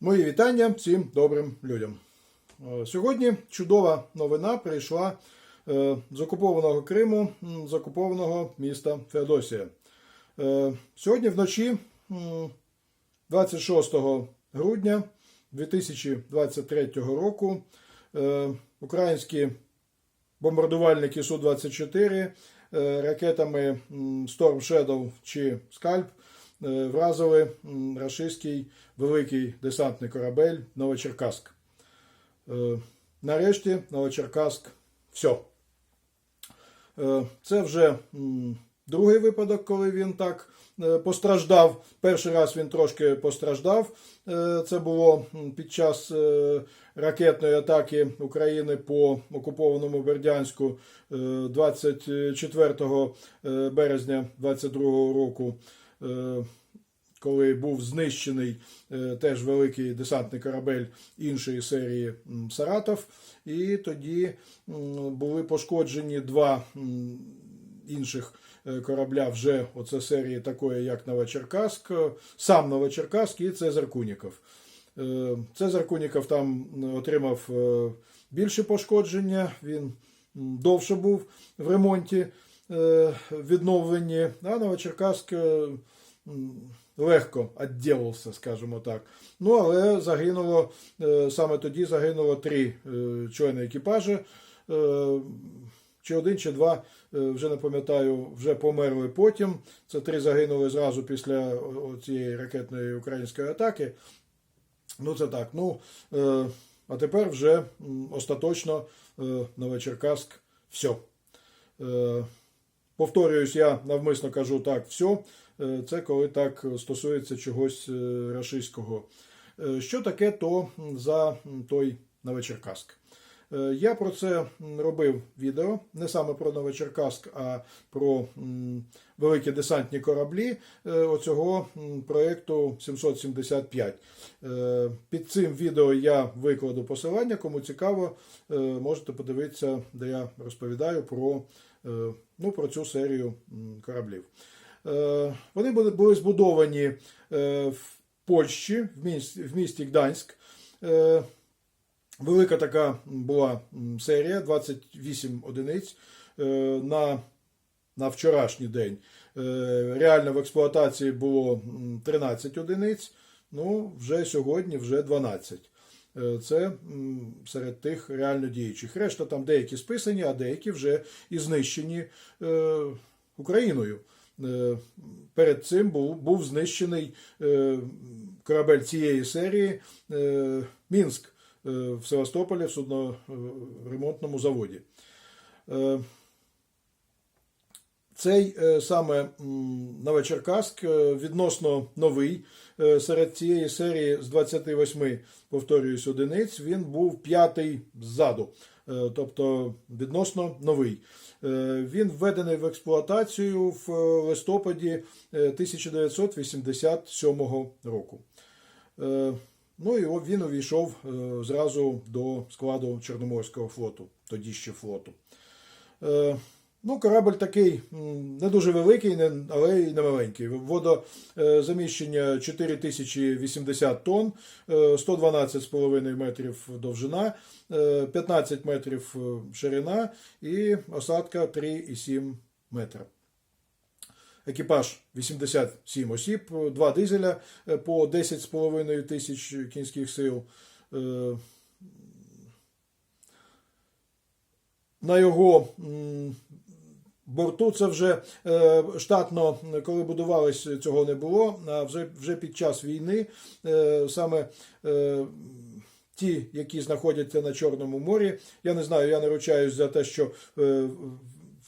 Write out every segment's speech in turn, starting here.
Мої вітання всім добрим людям. Е, Сьогодні чудова новина прийшла е, з окупованого Криму, з окупованого міста Феодосія. Е, Сьогодні вночі, 26 грудня 2023 року, українські бомбардувальники Су-24 е, ракетами Storm Shadow чи Скальп вразили м, рашистський великий десантний корабель Новочеркаськ. Е, Нарешті Новочеркаськ все. Е, Це вже другий випадок, коли він так е, постраждав. Перший раз він трошки постраждав. Е, Це було під час е, ракетної атаки України по окупованому Бердянську е, 24 е, березня 2022 року. Е, Коли був знищений е, теж великий десантний корабель іншої серії Саратов, і тоді були пошкоджені два інших е, корабля вже оце серії такої, як Новочеркаськ, е, сам Новочеркаськ і Цезар Куніков. Цезар Куніков там отримав більше пошкодження, він довше був в ремонті, відновленні, а Новочеркаськ е, легко відділився, скажімо так. Ну, але загинуло, е, саме тоді загинуло три е, члени екіпажу. Е, Чи один, чи два, е, вже не пам'ятаю, вже померли потім. Це три загинули зразу після цієї ракетної української атаки. Ну, це так. Ну, е, а тепер вже остаточно е, Новочеркаськ все. Повторююсь, я навмисно кажу так, все. Це коли так стосується чогось е, рашистського. Е, Що таке то за той Новочеркаськ? Е, Я про це робив відео, не саме про Новочеркаськ, а про великі десантні кораблі оцього проєкту 775. Е, Під цим відео я викладу посилання. Кому цікаво, можете подивитися, де я розповідаю про, ну, про цю серію кораблів. Е, Вони були, збудовані е, в Польщі, в місті, Гданськ. Е, Велика така була серія, 28 одиниць е, на, на вчорашній день. Е, Реально в експлуатації було 13 одиниць, ну вже сьогодні вже 12. Е, Це серед тих реально діючих. Решта там деякі списані, а деякі вже і знищені е, Україною. Е, Перед цим був, був знищений корабель цієї серії Мінськ в Севастополі в судноремонтному заводі. Цей е, саме м, Новочеркаськ е, відносно новий е, серед цієї серії з 28, повторююсь, одиниць, він був п'ятий ззаду, тобто відносно новий. Він введений в експлуатацію в листопаді е, 1987 року. Ну і він увійшов зразу до складу Чорноморського флоту, тоді ще флоту. Е, Ну, корабль такий не дуже великий, але й не маленький. Водозаміщення 4080 тонн, е, 112,5 метрів довжина, е, 15 метрів е, ширина і осадка 3,7 метра. Екіпаж 87 осіб, два дизеля е, по 10,5 тисяч кінських сил. Е, На його борту це вже е, штатно, коли будувались, цього не було. А вже, вже під час війни е, саме е, ті, які знаходяться на Чорному морі, я не знаю, я не ручаюсь за те, що е,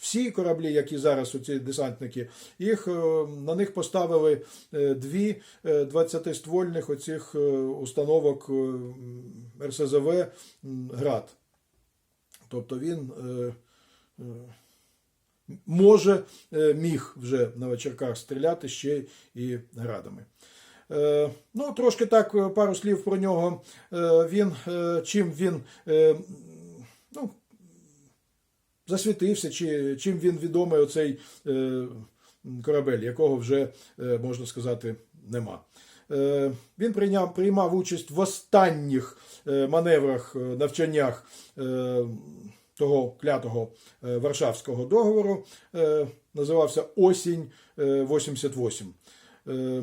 всі кораблі, які зараз оці десантники, їх е, на них поставили е, дві е, 20-ствольних оцих е, установок е, РСЗВ Град. Тобто він е, е, може, е, міг вже на вечірках стріляти ще і градами. Е, Ну, трошки так, е, пару слів про нього. Він, чим він ну, засвітився, чи чим він відомий оцей корабель, якого вже, можна сказати, нема. Він прийняв, приймав участь в останніх маневрах, навчаннях того клятого е, Варшавського договору. Е, Називався Осінь е, 88. Е,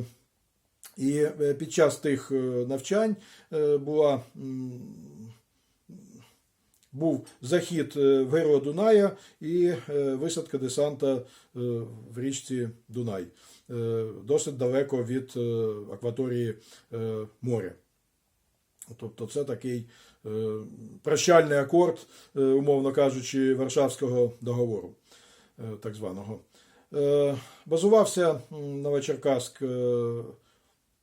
І під час тих навчань була був захід в Геро Дуная і висадка десанта в річці Дунай, досить далеко від акваторії моря. Тобто це такий прощальний акорд, е, умовно кажучи, Варшавського договору, е, так званого. Е, Базувався Новочеркаськ е,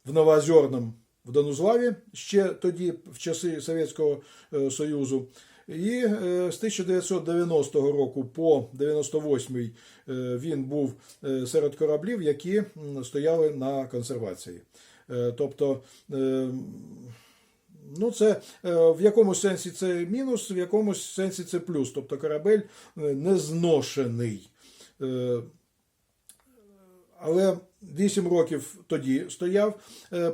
в Новоозерному в Донузлаві ще тоді, в часи Совєтського е, Союзу. І е, з 1990 року по 98 е, він був е, серед кораблів, які стояли на консервації. Е, Тобто, е, ну це е, в якомусь сенсі це мінус, в якомусь сенсі це плюс. Тобто корабель е, не зношений. Е, але 8 років тоді стояв.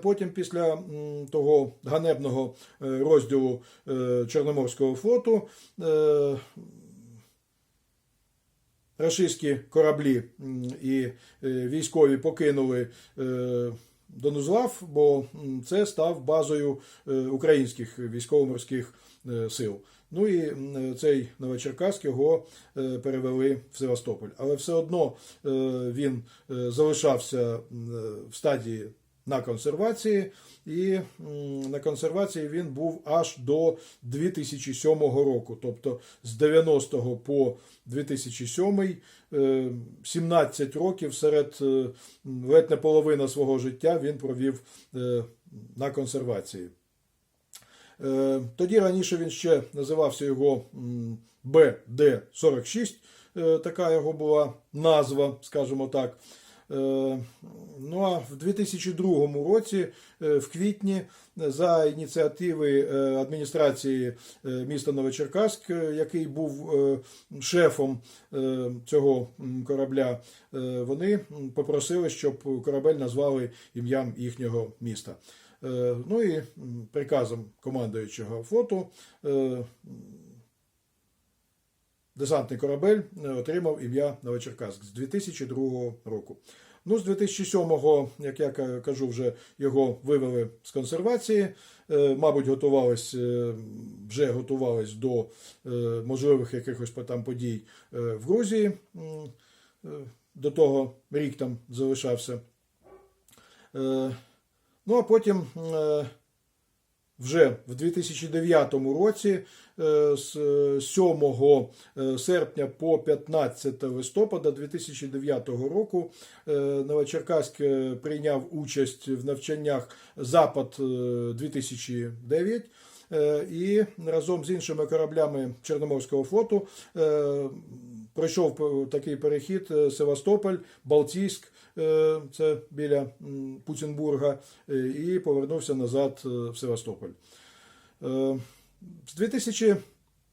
Потім, після того ганебного розділу Чорноморського флоту, рашистські кораблі і військові покинули Донузлав, бо це став базою е, українських військово-морських е, сил. Ну і цей Новочеркаськ його е, перевели в Севастополь. Але все одно він залишався в стадії на консервації, і на консервації він був аж до 2007 року. Тобто з 90 по 2007 е, 17 років серед е, ледь не половина свого життя він провів е, на консервації. Е, Тоді раніше він ще називався його БД-46, е, така його була назва, скажімо так. Е, Ну а в 2002 році, е, в квітні, за ініціативи е, адміністрації е, міста Новочеркаськ, е, який був е, шефом е, цього корабля, е, вони попросили, щоб корабель назвали ім'ям їхнього міста. Е, Ну і приказом командуючого флоту е, десантний корабель е, отримав ім'я Новочеркаськ з 2002 року. Ну, з 2007-го, як я кажу, вже його вивели з консервації. Е, Мабуть, готувались, е, вже готувались до можливих якихось там подій в Грузії. До того рік там залишався. Ну, а потім вже в 2009 році е, з е, 7 е, серпня по 15 листопада 2009 року е, Новочеркаськ е, прийняв участь в навчаннях Запад е, 2009 е, і разом з іншими кораблями Чорноморського флоту е, пройшов такий перехід е, Севастополь, Балтійськ, е, це біля Путінбурга, е, і повернувся назад е, в Севастополь. Е, З 2000,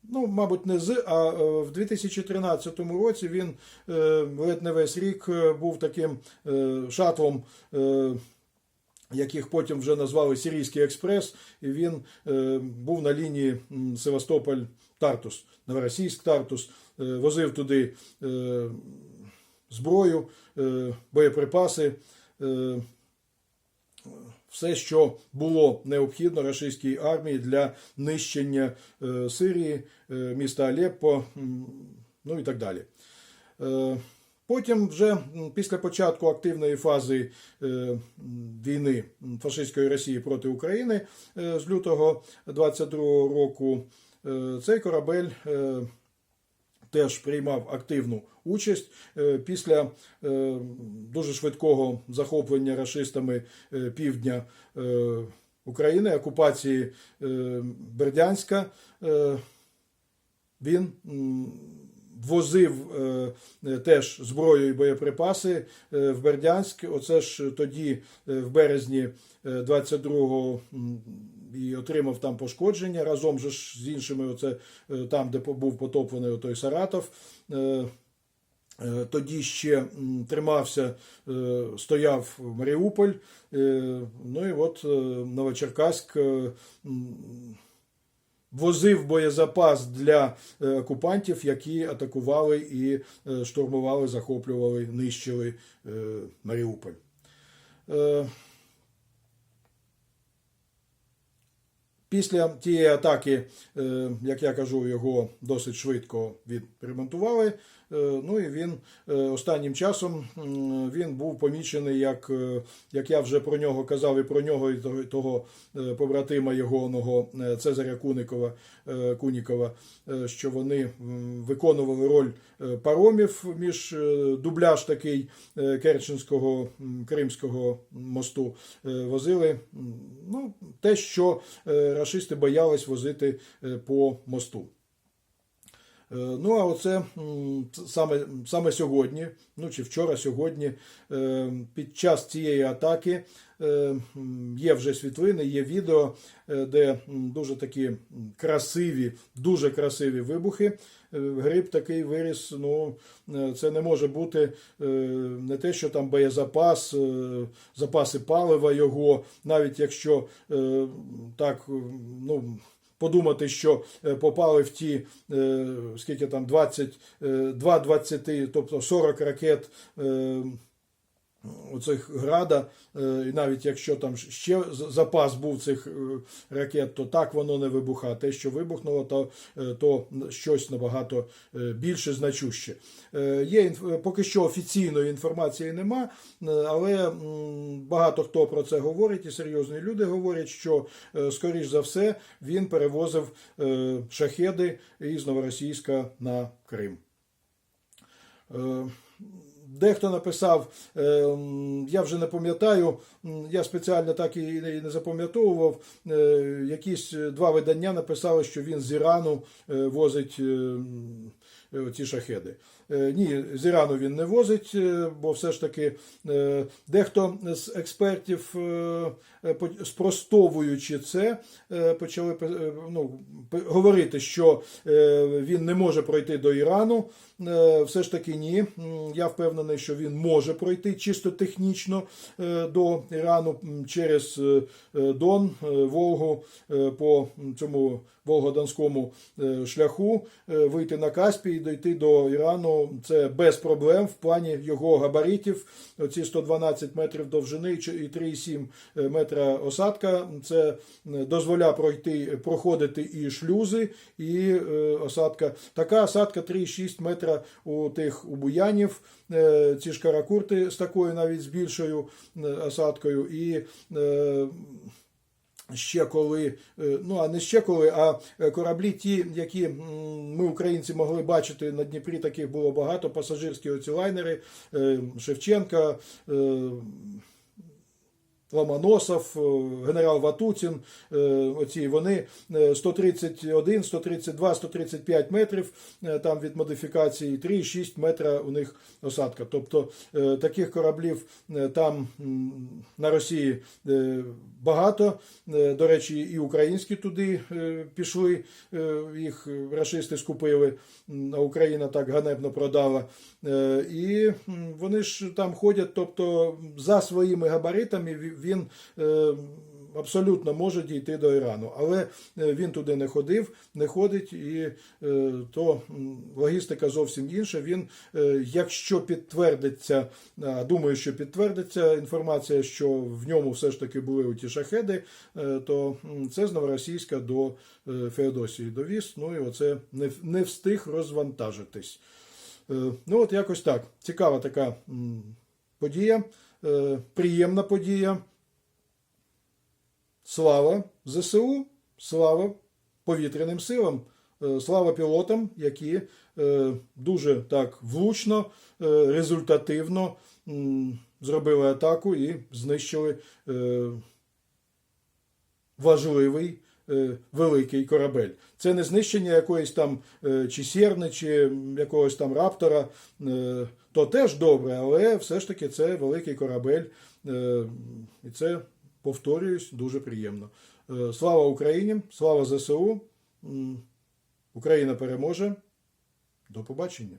ну, мабуть, не з, а е, в 2013 році він е, ледь не весь рік е, був таким е, шатлом. е, Яких потім вже назвали Сирійський експрес, і він е, був на лінії м, Севастополь-Тартус, Новоросійськ-Тартус, е, возив туди е, зброю, е, боєприпаси, все, що було необхідно російській армії для нищення Сирії, міста Алеппо, ну і так далі. Потім, вже після початку активної фази війни фашистської Росії проти України з лютого 22 року, цей корабель е, теж приймав активну участь е, після е, дуже швидкого захоплення рашистами е, півдня е, України, окупації е, Бердянська. е, Він возив е, е, теж зброю і боєприпаси е, в Бердянськ. Оце ж тоді, е, в березні е, 22-го, м, і отримав там пошкодження разом же ж з іншими, оце е, там, де був потоплений той Саратов. Е, Е, Тоді ще тримався, стояв Маріуполь. Ну і от Новочеркаськ возив боєзапас для окупантів, які атакували і штурмували, захоплювали, нищили Маріуполь. Після тієї атаки, е, як я кажу, його досить швидко відремонтували. Е, Ну і він е, останнім часом він був помічений, як, як я вже про нього казав, і про нього, і того, побратима його Цезаря Куникова, Кунікова, що вони виконували роль паромів між дубляж такий Керченського Кримського мосту возили. Ну, те, що рашисти боялись возити е, по мосту. Е, Ну, а оце саме, саме сьогодні, ну чи вчора сьогодні, е, під час цієї атаки е, є вже світлини, є відео, де дуже такі красиві, дуже красиві вибухи. Гриб такий виріс. Ну, це не може бути не те, що там боєзапас, запаси палива його, навіть якщо так, ну подумати, що е, попали в ті, е, скільки там 20, е, 2 20, тобто 40 ракет оцих града, е, і навіть якщо там ще запас був цих е, ракет, то так воно не вибухає. Те, що вибухнуло, то, е, то щось набагато більше значуще. Є поки що офіційної інформації нема, але багато хто про це говорить, і серйозні люди говорять, що скоріш за все він перевозив шахеди із Новоросійська на Крим. Е, Дехто написав, е, я вже не пам'ятаю, я спеціально так і не запам'ятовував. е, Якісь два видання написали, що він з Ірану е, возить е, м, е, ці шахеди. Е, Ні, з Ірану він не возить, е, бо все ж таки е, дехто з експертів, е, е, спростовуючи це, е, почали е, ну, говорити, що е, він не може пройти до Ірану. Е, Все ж таки ні. Я впевнений, що він може пройти чисто технічно е, до Ірану через е, е, Дон, е, Волгу е, по цьому Волгодонському е, шляху, е, вийти на Каспій і дойти до Ірану. Це без проблем в плані його габаритів. Оці 112 метрів довжини і 3,7 метра осадка. Це е, дозволяє пройти, проходити і шлюзи, і е, осадка. Така осадка 3,6 метра у тих у буянів. Е, Ці ж каракурти з такою навіть з більшою е, осадкою. І е, ще коли, е, ну а не ще коли, а е, кораблі, ті, які ми, українці, могли бачити на Дніпрі, таких було багато, пасажирські оці лайнери, е, Шевченка. Ломоносов, е, генерал Ватутін, е, оці вони е, 131, 132, 135 метрів е, там від модифікації, 3,6 метра у них осадка. Тобто таких кораблів там на Росії багато. До речі, і українські туди пішли, їх рашисти скупили, а Україна так ганебно продала. І вони ж там ходять, тобто за своїми габаритами він е, абсолютно може дійти до Ірану. Але е, він туди не ходив, не ходить, і е, то логістика зовсім інша. Він, якщо підтвердиться, думаю, що підтвердиться інформація, що в ньому все ж таки були ті шахеди, то це з Новоросійська до Феодосії довіз. Ну і оце не, встиг розвантажитись. Ну, от якось так. Цікава така подія, приємна подія. Слава ЗСУ, слава повітряним силам, е, слава пілотам, які е, дуже так влучно, е, результативно зробили атаку і знищили е, важливий е, великий корабель. Це не знищення якоїсь там е, чи сірни, чи якогось там раптора. е, То теж добре, але все ж таки це великий корабель. е, І це, повторююсь, дуже приємно. Е, Слава Україні! Слава ЗСУ! Україна переможе. До побачення!